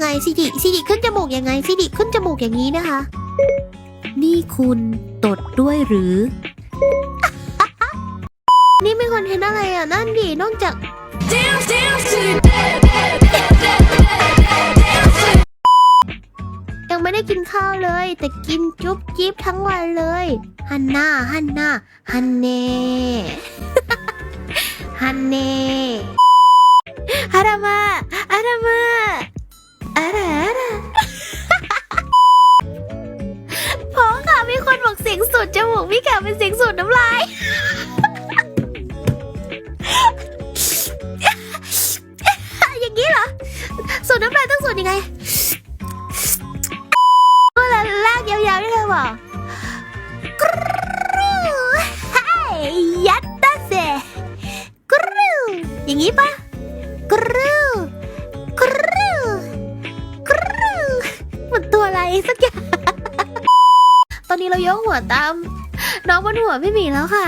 ยังไงสิริสิริขึ้นจมูกยังไงสิริขึ้นจมูกอย่างนี้นะคะ นี่คุณตดด้วยหรือ นี่ไม่คอนเทนต์อะไรอะ นั่นดินอกจาก Dance, dance to the dead, dead, dead, dead, dead, dance to ยังไม่ได้กินข้าวเลย แต่กินจุ๊บจิ๊บทั้งวันเลย ฮันน่าฮันน่าฮันเน่ ฮันเน่ สียงสุดจมูกพี่แขกเป็นเสียงสุดน้ำลาย อย่างนี้เหรอสูดน้ำลายต้องสูดยังไงก็แล้วลากยาวๆที่เธอบอกกรูไฮยัตตาเซกรูอย่างนี้ปะกรูกรูกรูมันตัวอะไรสักอย่าง ตอนนี้เรายกหัวตามน้องบนหัวพี่หมีแล้วค่ะ